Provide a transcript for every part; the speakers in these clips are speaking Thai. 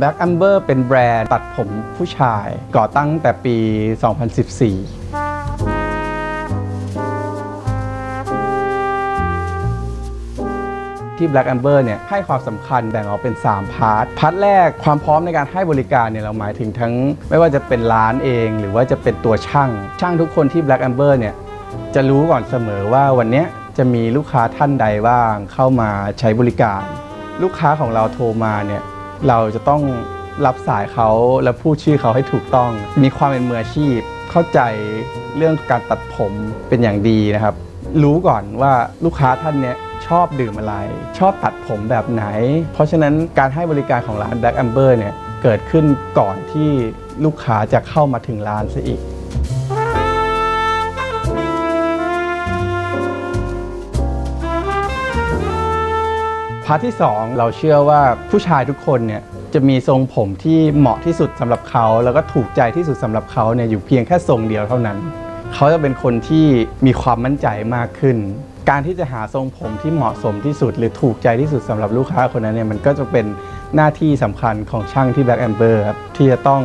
Black Amber เป็นแบรนด์ตัดผมผู้ชาย ก่อตั้งแต่ปี 2014ที่ Black Amber เนี่ยให้ความสำคัญแบ่งออกเป็น 3 พาร์ท พาร์ทแรกความพร้อมในการให้บริการเนี่ยเราหมายถึงทั้ง ไม่ว่าจะเป็นร้านเอง หรือว่าจะเป็นตัวช่าง ช่างทุกคนที่ Black Amber เนี่ยจะรู้ก่อนเสมอว่าวันนี้จะมีลูกค้าท่านใดบ้างเข้ามาใช้บริการ ลูกค้าของเราโทรมาเนี่ย เราจะต้องรับสายเขาและพูดชื่อเขาให้ถูกต้อง มีความเป็นมืออาชีพ เข้าใจเรื่องการตัดผมเป็นอย่างดีนะครับ รู้ก่อนว่าลูกค้าท่านเนี้ยชอบดื่มอะไร ชอบตัดผมแบบไหน เพราะฉะนั้นการให้บริการของร้าน Black Amber เนี่ยเกิดขึ้นก่อนที่ลูกค้าจะเข้ามาถึงร้านซะอีก พาร์ทที่ 2 เราเชื่อว่าผู้ชายทุกคนเนี่ยจะมีทรงผมที่เหมาะที่สุดสำหรับเขา แล้วก็ถูกใจที่สุดสำหรับเขาเนี่ยอยู่เพียงแค่ทรงเดียวเท่านั้น เขาจะเป็นคนที่มีความมั่นใจมากขึ้น การที่จะหาทรงผมที่เหมาะสมที่สุด หรือถูกใจที่สุดสำหรับลูกค้าคนนั้นเนี่ยมันก็จะเป็นหน้าที่สำคัญของช่างที่ Black Amber ครับที่จะต้อง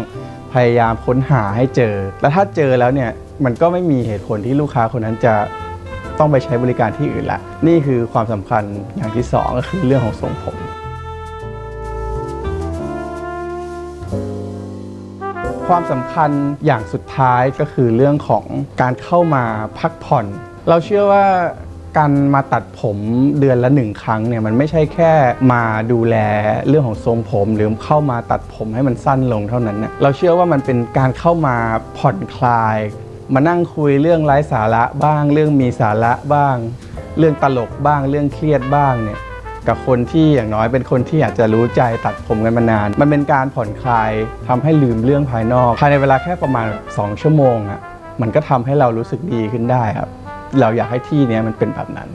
พยายามค้นหาให้เจอ และถ้าเจอแล้วเนี่ยมันก็ไม่มีเหตุผลที่ลูกค้าคนนั้นจะ ต้องไปใช้บริการที่อื่นละ นี่คือความสำคัญอย่างที่สองก็คือเรื่องของทรงผม ความสำคัญอย่างสุดท้ายก็คือเรื่องของการเข้ามาพักผ่อน เราเชื่อว่าการมาตัดผมเดือนละหนึ่งครั้งเนี่ยมันไม่ใช่แค่มาดูแลเรื่องของทรงผม หรือเข้ามาตัดผมให้มันสั้นลงเท่านั้นเนี่ยเราเชื่อว่ามันเป็นการเข้ามาผ่อนคลาย มานั่งคุยเรื่องไร้สาระบ้าง เรื่องมีสาระบ้าง เรื่องตลกบ้าง เรื่องเครียดบ้างเนี่ยกับคนที่อย่างน้อยเป็นคนที่อาจจะรู้ใจตัดผมกันมานาน มันเป็นการผ่อนคลายทำให้ลืมเรื่องภายนอกภายในเวลาแค่ประมาณ 2 ชั่วโมงอะ่ะมันก็ทำให้เรารู้สึกดีขึ้นได้ครับ เราอยากให้ที่นี้มันเป็นแบบนั้น